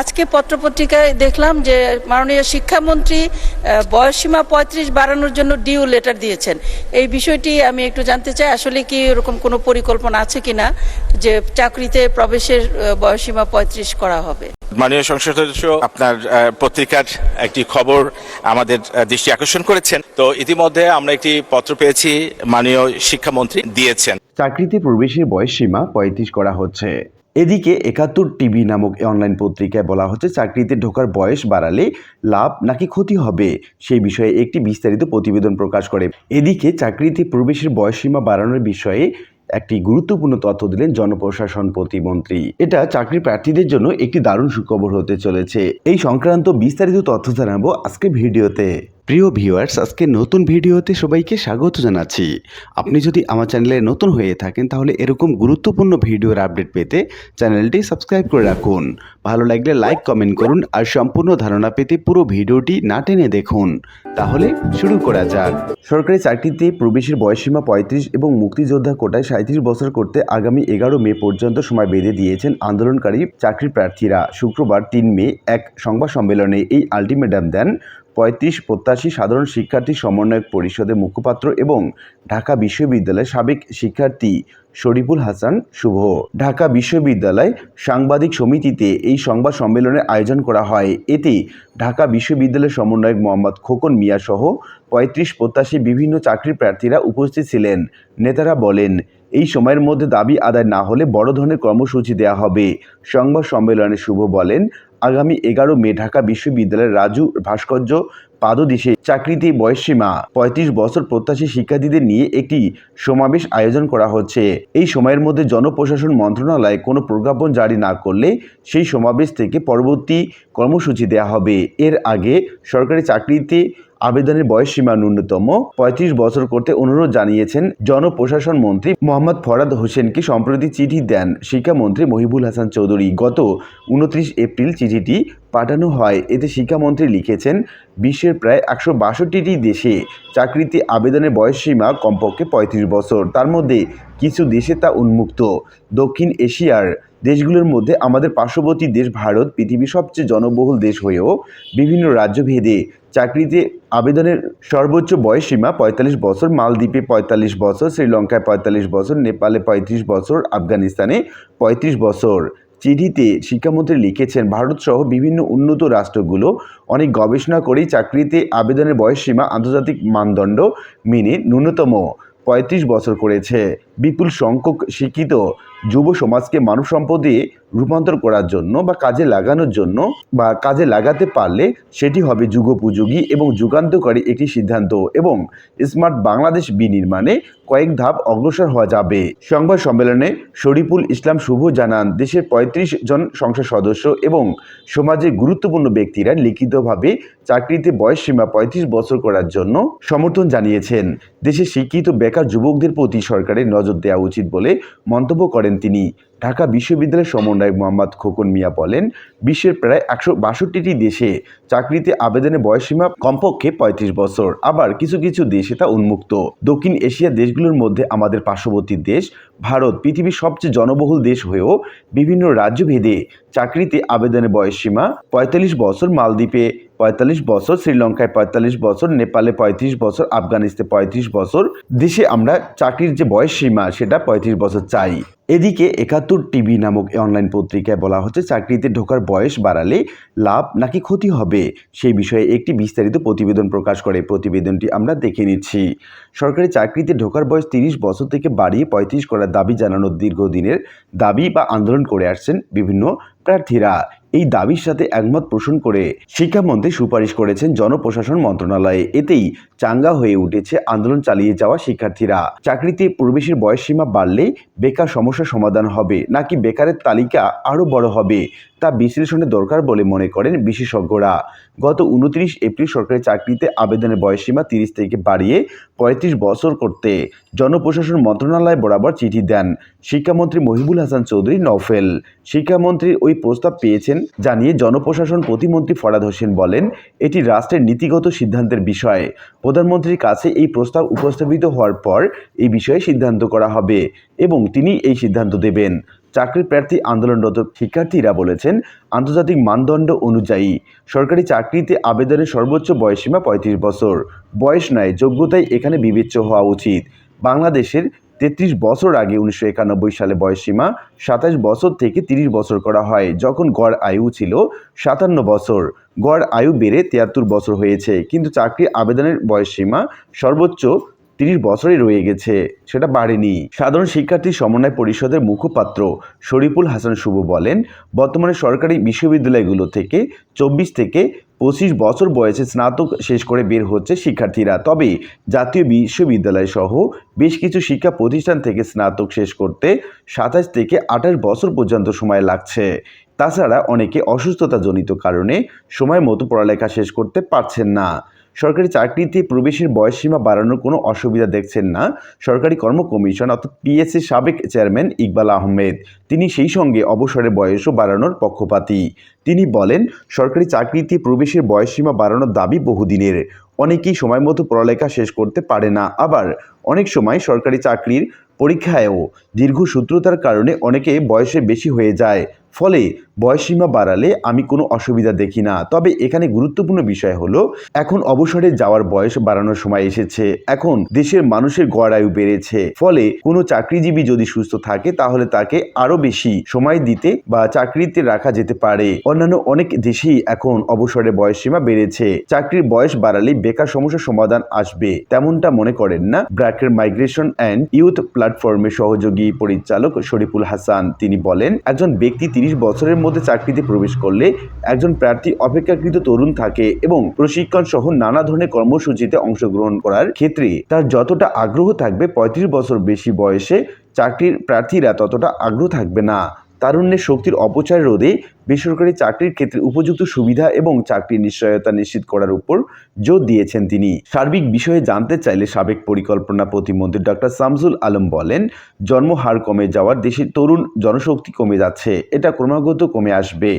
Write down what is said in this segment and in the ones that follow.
আজকে পত্রপত্রিকায় দেখলাম যে মাননীয় শিক্ষামন্ত্রী আহ, বয়সসীমা পঁয়ত্রিশ বাড়ানোর জন্য ডিউ লেটার দিয়েছেন। এই বিষয়টি আমি একটু জানতে চাই আসলে কি এরকম কোনো পরিকল্পনা আছে কিনা যে চাকরিতে প্রবেশের আহ, বয়সসীমা পঁয়ত্রিশ করা হবে? মাননীয় সংসদ সদস্য আপনার আহ, পত্রিকার একটি খবর আমাদের দৃষ্টি আকর্ষণ করেছেন। তো ইতিমধ্যে আমরা একটি পত্র পেয়েছি মাননীয় শিক্ষামন্ত্রী দিয়েছেন। চাকরিতে প্রবেশের বয়স সীমা পঁয়ত্রিশ করা হচ্ছে। এদিকে একাত্তর টিভি নামক অনলাইন পত্রিকায় বলা হচ্ছে, চাকরিতে ঢোকার বয়স বাড়ালে লাভ নাকি ক্ষতি হবে? সেই বিষয়ে একটি বিস্তারিত প্রতিবেদন প্রকাশ করে। এদিকে চাকরিতে প্রবেশের বয়স সীমা বাড়ানোর বিষয়ে একটি গুরুত্বপূর্ণ তথ্য দিলেন জনপ্রশাসন প্রতিমন্ত্রী। এটা চাকরি প্রার্থীদের জন্য একটি দারুণ সুখবর হতে চলেছে। এই সংক্রান্ত বিস্তারিত তথ্য জানাব আজকে ভিডিওতে। প্রিয় ভিউয়ার্স, আজকে নতুন ভিডিওতে সবাইকে স্বাগত জানাচ্ছি। আপনি যদি আমার চ্যানেলে নতুন হয়ে থাকেন, তাহলে এরকম গুরুত্বপূর্ণ ভিডিওর আপডেট পেতে চ্যানেলটি সাবস্ক্রাইব করে রাখুন। ভালো লাগলে লাইক, কমেন্ট করুন আর সম্পূর্ণ ধারণা পেতে পুরো ভিডিওটি না টেনে দেখুন। তাহলে শুরু করা যাক। সরকারি চাকরিতে প্রবেশের বয়সসীমা পঁয়ত্রিশ এবং মুক্তিযোদ্ধা কোটায় সাঁত্রিশ বছর করতে আগামী এগারো মে পর্যন্ত সময় বেঁধে দিয়েছেন আন্দোলনকারী চাকরি প্রার্থীরা। শুক্রবার তিন মে এক সংবাদ সম্মেলনে এই আলটিমেটাম দেন পঁয়ত্রিশ প্রত্যাশী সাধারণ শিক্ষার্থী সমন্বয়ক পরিষদের মুখপাত্র এবং ঢাকা বিশ্ববিদ্যালয়ের সাবেক শিক্ষার্থী শরীফুল হাসান শুভ। ঢাকা বিশ্ববিদ্যালয় সাংবাদিক সমিতিতে এই সংবাদ সম্মেলনের আয়োজন করা হয়। এতে ঢাকা বিশ্ববিদ্যালয়ের সমন্বয়ক মোহাম্মদ খোকন মিয়া সহ পঁয়ত্রিশ প্রত্যাশী বিভিন্ন চাকরি প্রার্থীরা উপস্থিত ছিলেন। নেতারা বলেন, এই সময়ের মধ্যে দাবি আদায় না হলে বড় ধরনের কর্মসূচি দেওয়া হবে। সংবাদ সম্মেলনে শুভ বলেন আগামী এগারো মে ঢাকা বিশ্ববিদ্যালয়ের রাজু ভাস্কর্য পাদদেশে চাকরিতে বয়সসীমা পঁয়ত্রিশ বছর প্রত্যাশী শিক্ষার্থীদের নিয়ে একটি সমাবেশ আয়োজন করা হচ্ছে। এই সময়ের মধ্যে জনপ্রশাসন মন্ত্রণালয় কোনো প্রজ্ঞাপন জারি না করলে সেই সমাবেশ থেকে পরবর্তী কর্মসূচি দেওয়া হবে। এর আগে সরকারি চাকরিতে আবেদনের বয়সসীমা ন্যূনতম। পঁয়ত্রিশ বছর করতে অনুরোধ জানিয়েছেন জনপ্রশাসন মন্ত্রী মোহাম্মদ ফরাদ হোসেনকে সম্প্রতি চিঠি দেন। শিক্ষামন্ত্রী মহিবুল হাসান চৌধুরী গত উনত্রিশ এপ্রিল চিঠিটি পাঠানো হয়। এতে শিক্ষামন্ত্রী লিখেছেন, বিশ্বের প্রায় একশো বাষট্টিটি দেশে চাকরিতে আবেদনের বয়সসীমা কমপক্ষে পঁয়ত্রিশ বছর। তার মধ্যে কিছু দেশে তা উন্মুক্ত। দক্ষিণ এশিয়ার দেশগুলোর মধ্যে আমাদের পার্শ্ববর্তী দেশ ভারত পৃথিবীর সবচেয়ে জনবহুল দেশ হয়েও বিভিন্ন রাজ্যভেদে চাকরিতে আবেদনের সর্বোচ্চ বয়সসীমা পঁয়তাল্লিশ বছর, মালদ্বীপে পঁয়তাল্লিশ বছর, শ্রীলঙ্কায় পঁয়তাল্লিশ বছর, নেপালে পঁয়ত্রিশ বছর, আফগানিস্তানে পঁয়ত্রিশ বছর। চিঠিতে শিক্ষামন্ত্রী লিখেছেন, ভারতসহ বিভিন্ন উন্নত রাষ্ট্রগুলো অনেক গবেষণা করেই চাকরিতে আবেদনের বয়সসীমা আন্তর্জাতিক মানদণ্ড মেনে ন্যূনতম পঁয়ত্রিশ বছর করেছে। বিপুল সংখ্যক শিক্ষিত যুব সমাজকে মানব সম্পদে রূপান্তর করার জন্য বা কাজে লাগানোর জন্য বা কাজে লাগাতে পারলে সেটি হবে যুগোপযোগী এবং যুগান্তকারী একটি সিদ্ধান্ত এবং স্মার্ট বাংলাদেশ বিনির্মাণে কয়েক ধাপ অগ্রসর হওয়া যাবে। সংবাদ সম্মেলনে শরীফুল ইসলাম শুভ জানান, দেশের পঁয়ত্রিশ জন সংসদ সদস্য এবং সমাজের গুরুত্বপূর্ণ ব্যক্তিরা লিখিতভাবে চাকরিতে বয়স সীমা পঁয়ত্রিশ বছর করার জন্য সমর্থন জানিয়েছেন। দেশের শিক্ষিত বেকার যুবকদের প্রতি সরকারের নজর দেওয়া উচিত বলে মন্তব্য করেন তিনি। ঢাকা বিশ্ববিদ্যালয়ের সমন্বয়ক মোহাম্মদ খোকন মিয়া বলেন, বিশ্বের প্রায় একশো বাষট্টিটি দেশে চাকরিতে আবেদনের বয়সসীমা কমপক্ষে পঁয়ত্রিশ বছর। আবার কিছু কিছু দেশে তা উন্মুক্ত। দক্ষিণ এশিয়ার দেশগুলোর মধ্যে আমাদের পার্শ্ববর্তী দেশ, ভারত পৃথিবীর সবচেয়ে জনবহুল দেশ হয়েও বিভিন্ন রাজ্যভেদে চাকরিতে আবেদনের বয়সসীমা পঁয়তাল্লিশ বছর মালদ্বীপে পঁয়তাল্লিশ বছর শ্রীলঙ্কায় পঁয়তাল্লিশ বছর, নেপালে পঁয়ত্রিশ বছর, আফগানিস্তানে পঁয়ত্রিশ বছর। দেশে আমরা চাকরির যে বয়স সীমা সেটা পঁয়ত্রিশ বছর চাই। এদিকে একাত্তর টিভি নামক অনলাইন পত্রিকায় বলা হচ্ছে, চাকরিতে ঢোকার বয়স বাড়ালে লাভ নাকি ক্ষতি হবে? সেই বিষয়ে একটি বিস্তারিত প্রতিবেদন প্রকাশ করে। প্রতিবেদনটি আমরা দেখে নিচ্ছি। সরকারি চাকরিতে ঢোকার বয়স তিরিশ বছর থেকে বাড়িয়ে পঁয়ত্রিশ করার দাবি জানানোর দীর্ঘদিনের দাবি বা আন্দোলন করে আসছেন বিভিন্ন প্রার্থীরা। এই দাবির সাথে একমত পোষণ করে শিক্ষামন্ত্রী সুপারিশ করেছেন জনপ্রশাসন মন্ত্রণালয়ে। এতেই চাঙ্গা হয়ে উঠেছে আন্দোলন চালিয়ে যাওয়া শিক্ষার্থীরা। চাকরিতে প্রবেশের বয়সসীমা বাড়লে বেকার সমস্যা সমাধান হবে, নাকি বেকারের তালিকা আরও বড় হবে? তা বিশ্লেষণের দরকার বলে মনে করেন বিশেষজ্ঞরা। গত উনত্রিশ এপ্রিল সরকারি চাকরিতে আবেদনের বয়সসীমা তিরিশ থেকে বাড়িয়ে পঁয়ত্রিশ বছর করতে জনপ্রশাসন মন্ত্রণালয় বরাবর চিঠি দেন। শিক্ষামন্ত্রী মহিবুল হাসান চৌধুরী নফেল শিক্ষামন্ত্রীর ওই প্রস্তাব পেয়েছেন জানিয়ে জনপ্রশাসন প্রতিমন্ত্রী ফরাদ হোসেন বলেন, এটি রাষ্ট্রের নীতিগত সিদ্ধান্তের বিষয়। প্রধানমন্ত্রীর কাছে এই প্রস্তাব উপস্থাপিত হওয়ার পর এই বিষয়ে সিদ্ধান্ত করা হবে এবং তিনি এই সিদ্ধান্ত দেবেন। চাকরি প্রার্থী আন্দোলনরত শিক্ষার্থীরা বলেছেন, আন্তর্জাতিক মানদণ্ড অনুযায়ী সরকারি চাকরিতে আবেদনের সর্বোচ্চ বয়সীমা পঁয়ত্রিশ বছর। বয়স নয়, যোগ্যতাই এখানে বিবেচ্য হওয়া উচিত। বাংলাদেশের তেত্রিশ বছর আগে উনিশশো একানব্বই সালে বয়সীমা সাতাশ বছর থেকে তিরিশ বছর করা হয়, যখন গড় আয়ু ছিল সাতান্ন বছর। গড় আয়ু বেড়ে তিয়াত্তর বছর হয়েছে, কিন্তু চাকরি আবেদনের বয়সসীমা সর্বোচ্চ তিরিশ বছরই রয়ে গেছে, সেটা বাড়েনি। সাধারণ শিক্ষার্থী সমন্বয় পরিষদের মুখপাত্র শরীফুল হাসান শুভ বলেন, বর্তমানে সরকারি বিশ্ববিদ্যালয়গুলো থেকে চব্বিশ থেকে পঁচিশ বছর বয়সে স্নাতক শেষ করে বের হচ্ছে শিক্ষার্থীরা। তবে জাতীয় বিশ্ববিদ্যালয় সহ বেশ কিছু শিক্ষা প্রতিষ্ঠান থেকে স্নাতক শেষ করতে সাতাশ থেকে আঠাশ বছর পর্যন্ত সময় লাগছে। তাছাড়া অনেকে অসুস্থতাজনিত কারণে সময় মতো পড়ালেখা শেষ করতে পারছেন না। সরকারি চাকরিতে প্রবেশের বয়সসীমা বাড়ানোর কোনো অসুবিধা দেখছেন না সরকারি কর্ম কমিশন, অর্থাৎ পিএসসি সাবেক চেয়ারম্যান ইকবাল আহমেদ। তিনি সেই সঙ্গে অবসরের বয়সও বাড়ানোর পক্ষপাতী। তিনি বলেন, সরকারি চাকরিতে প্রবেশের বয়সসীমা বাড়ানোর দাবি বহুদিনের। অনেকেই সময় মতো পড়ালেখা শেষ করতে পারে না। আবার অনেক সময় সরকারি চাকরির পরীক্ষায়ও দীর্ঘসূত্রতার কারণে অনেকে বয়সে বেশি হয়ে যায়। ফলে বয়সসীমা বাড়ালে আমি কোনো অসুবিধা দেখি না। তবে এখানে গুরুত্বপূর্ণ বিষয় হলো, এখন অবসরে যাওয়ার বয়স বাড়ানোর সময় এসেছে। এখন দেশের মানুষের গড় আয়ু বেড়েছে। ফলে কোনো চাকরিজীবী যদি সুস্থ থাকে, তাহলে তাকে আরও বেশি সময় দিতে বা চাকরিতে রাখা যেতে পারে। অন্যান্য অনেক দেশেই এখন অবসরে বয়সসীমা বেড়েছে। চাকরির বয়স বাড়ালে বেকার সমস্যার সমাধান আসবে। তেমনটা মনে করেন না? ব্র্যাকের মাইগ্রেশন অ্যান্ড ইউথ প্ল্যাটফর্মের সহযোগী পরিচালক শরীফুল হাসান। তিনি বলেন, একজন ব্যক্তি তিরিশ বছরের মধ্যে চাকরিতে প্রবেশ করলে একজন প্রার্থী অপেক্ষাকৃত তরুণ থাকে এবং প্রশিক্ষণ সহ নানা ধরনের কর্মসূচিতে অংশগ্রহণ করার ক্ষেত্রে তার যতটা আগ্রহ থাকবে পঁয়ত্রিশ বছর বেশি বয়সে চাকরির প্রার্থীরা ততটা আগ্রহ থাকবে না। তারুণ্যের শক্তির অপচয় রোধে বেসরকারি চাকরির ক্ষেত্রে উপযুক্ত সুবিধা এবং চাকরির নিশ্চয়তা নিশ্চিত করার উপর জোর দিয়েছেন তিনি। সার্বিক বিষয়ে জানতে চাইলে সাবেক পরিকল্পনা প্রতিমন্ত্রী ডক্টর শামসুল আলম বলেন জন্মহার কমে যাওয়ার দেশের তরুণ জনশক্তি কমে যাচ্ছে, এটা ক্রমাগত কমে আসবে।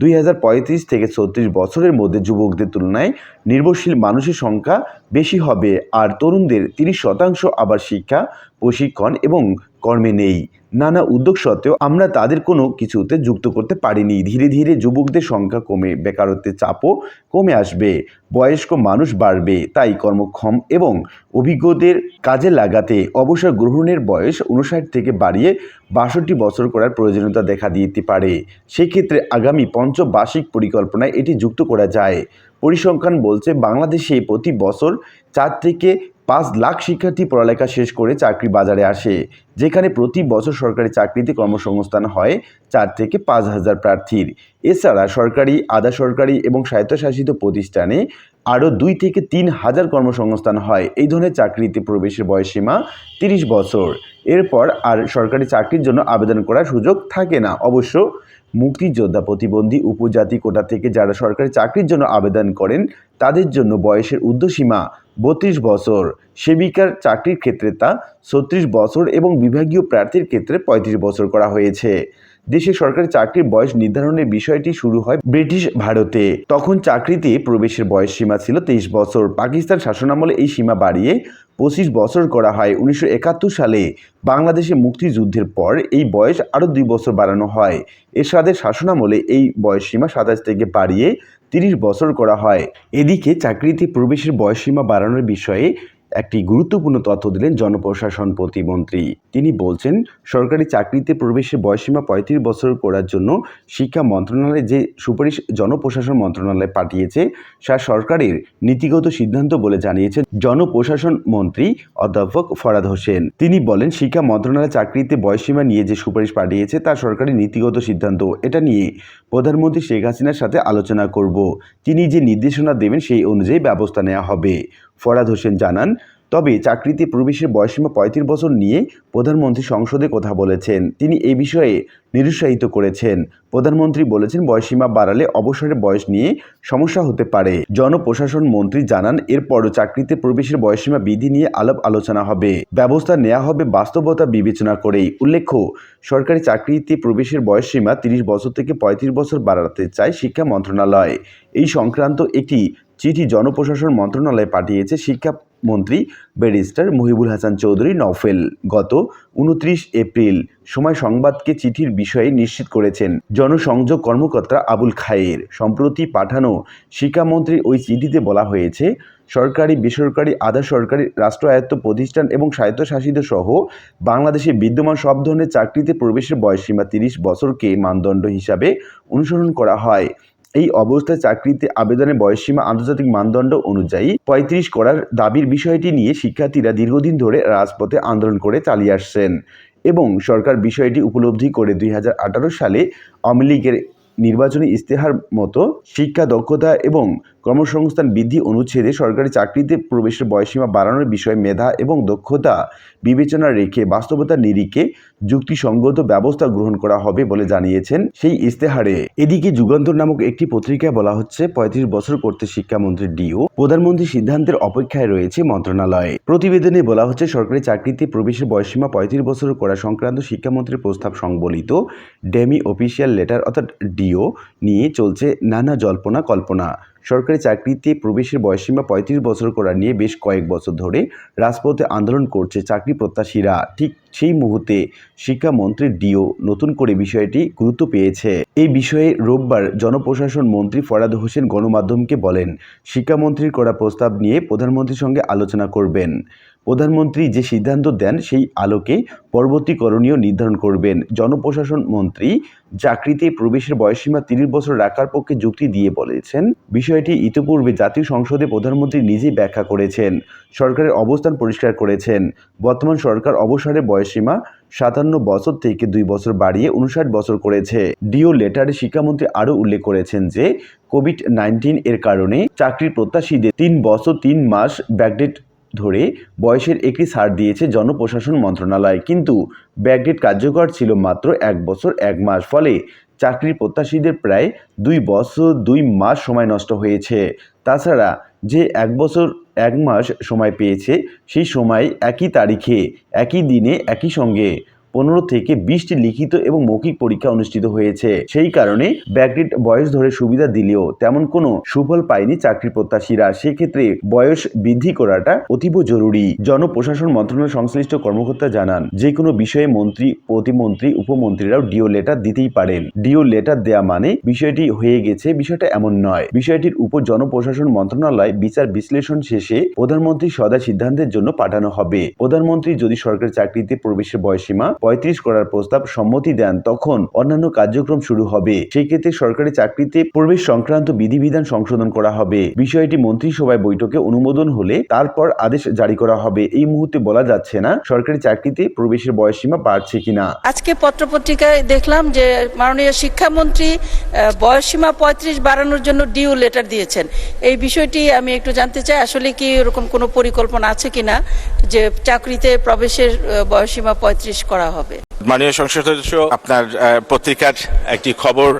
দুই হাজার পঁয়ত্রিশ থেকে ছত্রিশ বছরের মধ্যে যুবকদের তুলনায় নির্ভরশীল মানুষের সংখ্যা বেশি হবে, আর তরুণদের তিরিশ শতাংশ আবার শিক্ষা, প্রশিক্ষণ এবং কর্মে নেই। নানা উদ্যোগ সত্ত্বেও আমরা তাদের কোনো কিছুতে যুক্ত করতে পারিনি। ধীরে ধীরে যুবকদের সংখ্যা কমে, বেকারত্বের চাপও কমে আসবে, বয়স্ক মানুষ বাড়বে। তাই কর্মক্ষম এবং অভিজ্ঞদের কাজে লাগাতে অবসর গ্রহণের বয়স উনষাট থেকে বাড়িয়ে বাষট্টি বছর করার প্রয়োজনীয়তা দেখা দিতে পারে। সেক্ষেত্রে আগামী পঞ্চবার্ষিক পরিকল্পনায় এটি যুক্ত করা যায়। পরিসংখ্যান বলছে, বাংলাদেশে প্রতি বছর চার থেকে পাঁচ লাখ শিক্ষার্থী পড়ালেখা শেষ করে চাকরি বাজারে আসে, যেখানে প্রতি বছর সরকারি চাকরিতে কর্মসংস্থান হয় চার থেকে পাঁচ হাজার প্রার্থীর। এছাড়া সরকারি, আধা সরকারি এবং স্বায়ত্তশাসিত প্রতিষ্ঠানে আরও দুই থেকে তিন হাজার কর্মসংস্থান হয়। এই ধরনের চাকরিতে প্রবেশের বয়সীমা তিরিশ বছর। এরপর আর সরকারি চাকরির জন্য আবেদন করার সুযোগ থাকে না। অবশ্য মুক্তিযোদ্ধা প্রতিবন্ধী উপজাতি কোটা থেকে যারা সরকারি চাকরির জন্য আবেদন করেন, তাদের জন্য বয়সের ঊর্ধ্বসীমা বত্রিশ বছর। সেবিকার চাকরির ক্ষেত্রে তা ছত্রিশ বছর এবং বিভাগীয় প্রার্থীর ক্ষেত্রে পঁয়ত্রিশ বছর করা হয়েছে। দেশে সরকারি চাকরির বয়স নির্ধারণের বিষয়টি শুরু হয় ব্রিটিশ ভারতে। তখন চাকরিতে প্রবেশের বয়স সীমা ছিল তেইশ বছর। পাকিস্তান শাসনামলে এই সীমা বাড়িয়ে পঁচিশ বছর করা হয় উনিশশো একাত্তর সালে। বাংলাদেশে মুক্তিযুদ্ধের পর এই বয়স আরও দুই বছর বাড়ানো হয়। এরশাদের শাসনামলে এই বয়স সীমা সাতাশ থেকে বাড়িয়ে তিরিশ বছর করা হয়। এদিকে চাকরিতে প্রবেশের বয়সসীমা বাড়ানোর বিষয়ে একটি গুরুত্বপূর্ণ তথ্য দিলেন জনপ্রশাসন প্রতিমন্ত্রী। তিনি বলছেন, সরকারি চাকরিতে প্রবেশের বয়সসীমা পঁয়ত্রিশ বছর করার জন্য শিক্ষা মন্ত্রণালয় যে সুপারিশ জনপ্রশাসন মন্ত্রণালয় পাঠিয়েছে, তা সরকারের নীতিগত সিদ্ধান্ত বলে জানিয়েছেন জনপ্রশাসন মন্ত্রী অধ্যাপক ফরাদ হোসেন। তিনি বলেন, শিক্ষা মন্ত্রণালয় চাকরিতে বয়সসীমা নিয়ে যে সুপারিশ পাঠিয়েছে, তা সরকারি নীতিগত সিদ্ধান্ত। এটা নিয়ে প্রধানমন্ত্রী শেখ হাসিনার সাথে আলোচনা করব। তিনি যে নির্দেশনা দেবেন, সেই অনুযায়ী ব্যবস্থা নেওয়া হবে। ফরাদ হোসেন জানান, তবে চাকরিতে প্রবেশের বয়সীমা পঁয়ত্রিশ বছর নিয়ে প্রধানমন্ত্রী সংসদে কথা বলেছেন। তিনি এ বিষয়ে নিরুৎসাহিত করেছেন। প্রধানমন্ত্রী বলেছেন বয়সীমা বাড়ালে অবসরের বয়স নিয়ে সমস্যা হতে পারে। জনপ্রশাসন মন্ত্রী জানান, এরপরও চাকরিতে প্রবেশের বয়সীমা বিধি নিয়ে আলাপ আলোচনা হবে। ব্যবস্থা নেওয়া হবে বাস্তবতা বিবেচনা করেই। উল্লেখ্য, সরকারি চাকরিতে প্রবেশের বয়সসীমা তিরিশ বছর থেকে পঁয়ত্রিশ বছর বাড়াতে চায় শিক্ষা মন্ত্রণালয়। এই সংক্রান্ত একটি চিঠি জনপ্রশাসন মন্ত্রণালয়ে পাঠিয়েছে শিক্ষা মন্ত্রী ব্যারিস্টার মহিবুল হাসান চৌধুরী নওফেল। গত উনত্রিশ এপ্রিল সময় সংবাদকে চিঠির বিষয়ে নিশ্চিত করেছেন জনসংযোগ কর্মকর্তা আবুল খায়ের। সম্প্রতি পাঠানো শিক্ষামন্ত্রীর ওই চিঠিতে বলা হয়েছে, সরকারি, বেসরকারি, আধা সরকারি রাষ্ট্রায়ত্ত প্রতিষ্ঠান এবং স্বায়ত্তশাসিত সহ বাংলাদেশে বিদ্যমান সব ধরনের চাকরিতে প্রবেশের বয়সসীমা তিরিশ বছরকে মানদণ্ড হিসাবে অনুসরণ করা হয়। এই অবস্থায় চাকরিতে আবেদনের বয়সীমা আন্তর্জাতিক মানদণ্ড অনুযায়ী পঁয়ত্রিশ করার দাবির বিষয়টি নিয়ে শিক্ষার্থীরা দীর্ঘদিন ধরে রাজপথে আন্দোলন করে চালিয়ে আসছেন এবং সরকার বিষয়টি উপলব্ধি করে দুই হাজার আঠারো সালে আওয়ামী লীগের নির্বাচনী ইস্তেহার মতো শিক্ষা দক্ষতা এবং কর্মসংস্থান বৃদ্ধি অনুচ্ছেদে সরকারি চাকরিতে প্রবেশের বয়সীমা বাড়ানোর বিষয়ে মেধা এবং দক্ষতা বিবেচনা রেখে বাস্তবতার নিরিখে যুক্তিসঙ্গত ব্যবস্থা গ্রহণ করা হবে বলে জানিয়েছেন সেই ইস্তেহারে। এদিকে যুগান্তর নামক একটি পত্রিকায় বলা হচ্ছে, পঁয়ত্রিশ বছর করতে শিক্ষামন্ত্রী ডিও, প্রধানমন্ত্রী সিদ্ধান্তের অপেক্ষায় রয়েছে মন্ত্রণালয়ে। প্রতিবেদনে বলা হচ্ছে, সরকারি চাকরিতে প্রবেশের বয়সীমা পঁয়ত্রিশ বছর করা সংক্রান্ত শিক্ষামন্ত্রীর প্রস্তাব সংবলিত ডেমি অফিসিয়াল লেটার অর্থাৎ ডিও নিয়ে চলছে নানা জল্পনা কল্পনা সরকারি চাকরিতে প্রবেশের বয়সসীমা পঁয়ত্রিশ বছর করা নিয়ে বেশ কয়েক বছর ধরে রাজপথে আন্দোলন করছে চাকরি প্রত্যাশীরা। ঠিক সেই মুহূর্তে শিক্ষামন্ত্রী ডিও নতুন করে বিষয়টি গুরুত্ব পেয়েছে। এই বিষয়ে রোববার জনপ্রশাসন মন্ত্রী ফরাদ হোসেন গণমাধ্যমকে বলেন, শিক্ষামন্ত্রীর করা প্রস্তাব নিয়ে প্রধানমন্ত্রীর সঙ্গে আলোচনা করবেন। প্রধানমন্ত্রী যে সিদ্ধান্ত দেন, সেই আলোকে পরবর্তী করণীয় নির্ধারণ করবেন। জনপ্রশাসন মন্ত্রী চাকরিতে প্রবেশের বয়সসীমা তিরিশ বছর রাখার পক্ষে যুক্তি দিয়ে বলেছেন, বিষয়টি ইতিপূর্বে জাতীয় সংসদে প্রধানমন্ত্রী নিজেই ব্যাখ্যা করেছেন। সরকারের অবস্থান পরিষ্কার করেছেন। বর্তমান সরকার অবসরের বয়সসীমা সাতান্ন বছর থেকে দুই বছর বাড়িয়ে উনষাট বছর করেছে। ডিও লেটারে শিক্ষামন্ত্রী আরও উল্লেখ করেছেন যে, কোভিড নাইন্টিন এর কারণে চাকরির প্রত্যাশীদের তিন বছর তিন মাস ব্যাকডেট ধরে বয়সের একটি ছাড় দিয়েছে জনপ্রশাসন মন্ত্রণালয়। কিন্তু ব্যাকডেট কার্যকর ছিল মাত্র এক বছর এক মাস। ফলে চাকরির প্রত্যাশীদের প্রায় দুই বছর দুই মাস সময় নষ্ট হয়েছে। তাছাড়া যে এক বছর এক মাস সময় পেয়েছে, সেই সময় একই তারিখে, একই দিনে, একই সঙ্গে পনেরো থেকে বিশটি লিখিত এবং মৌখিক পরীক্ষা অনুষ্ঠিত হয়েছে। সেই কারণে ব্যাকডেট বয়স ধরে সুবিধা দিলেও তেমন কোনো সুফল পায়নি চাকরি প্রত্যাশীরা। সেক্ষেত্রে বয়স বৃদ্ধি করাটা অতীব জরুরি। জনপ্রশাসন মন্ত্রণালয় সংশ্লিষ্ট কর্মকর্তা জানান, যে কোনো বিষয়ে মন্ত্রী, প্রতিমন্ত্রী, উপমন্ত্রীরাও ডিও লেটার দিতেই পারেন। ডিও লেটার দেয়া মানে বিষয়টি হয়ে গেছে, বিষয়টা এমন নয়। বিষয়টির উপর জনপ্রশাসন মন্ত্রণালয় বিচার বিশ্লেষণ শেষে প্রধানমন্ত্রী সদা সিদ্ধান্তের জন্য পাঠানো হবে। প্রধানমন্ত্রী যদি সরকারি চাকরিতে প্রবেশের বয়সীমা পঁয়ত্রিশ করার প্রস্তাব সম্মতি দেন, তখন অন্যান্য কার্যক্রম শুরু হবে। সেই ক্ষেত্রে সরকারি চাকরিতে প্রবেশ সংক্রান্ত বিধিবিধান সংশোধন করা হবে। বিষয়টি মন্ত্রিসভায় বৈঠকে অনুমোদন হলে তারপর আদেশ জারি করা হবে। এই মুহূর্তে বলা যাচ্ছে না সরকারি চাকরিতে প্রবেশের বয়সসীমা বাড়ছে কিনা। আজকে পত্রপত্রিকায় দেখলাম যে মাননীয় শিক্ষামন্ত্রী বয়সসীমা পঁয়ত্রিশ বাড়ানোর জন্য ডিউ লেটার দিয়েছেন। এই বিষয়টি আমি একটু জানতে চাই, আসলে কি এরকম কোনো পরিকল্পনা আছে কিনা যে চাকরিতে প্রবেশের বয়সসীমা পঁয়ত্রিশ করা হবে। মাননীয় সংসদ সদস্য, আপনার পত্রিকার একটি খবর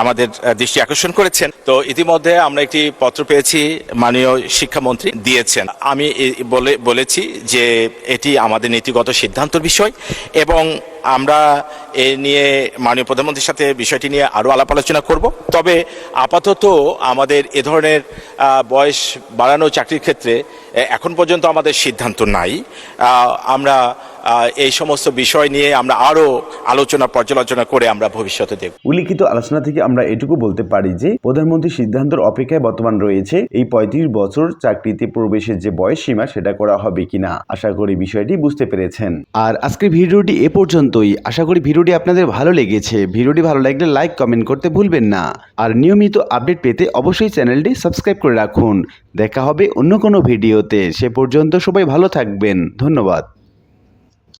আমাদের দৃষ্টি আকর্ষণ করেছেন। তো ইতিমধ্যে আমরা একটি পত্র পেয়েছি, মাননীয় শিক্ষামন্ত্রী দিয়েছেন। আমি বলে, বলেছি যে এটি আমাদের নীতিগত সিদ্ধান্তর বিষয় এবং আমরা এ নিয়ে মাননীয় প্রধানমন্ত্রীর সাথে বিষয়টি নিয়ে আরও আলাপ আলোচনা করব। তবে আপাতত আমাদের এ ধরনের বয়স বাড়ানো চাকরির ক্ষেত্রে এখন পর্যন্ত আমাদের সিদ্ধান্ত নাই। আমরা এই সমস্ত বিষয় নিয়ে আমরা আরও আলোচনা পর্যালোচনা করে আমরা ভবিষ্যতে দেখব। উল্লিখিত আলোচনা থেকে আমরা এটুকু বলতে পারি যে প্রধানমন্ত্রী সিদ্ধান্তের অপেক্ষায় বর্তমান রয়েছে এই পঁয়ত্রিশ বছর চাকরিতে প্রবেশের যে বয়স সীমা সেটা করা হবে কিনা। আশা করি বিষয়টি বুঝতে পেরেছেন। আর আজকের ভিডিওটি এ পর্যন্তই। আশা করি ভিডিওটি আপনাদের ভালো লেগেছে। ভিডিওটি ভালো লাগলে লাইক কমেন্ট করতে ভুলবেন না। আর নিয়মিত আপডেট পেতে অবশ্যই চ্যানেলটি সাবস্ক্রাইব করে রাখুন। দেখা হবে অন্য কোনো ভিডিওতে। সে পর্যন্ত সবাই ভালো থাকবেন। ধন্যবাদ।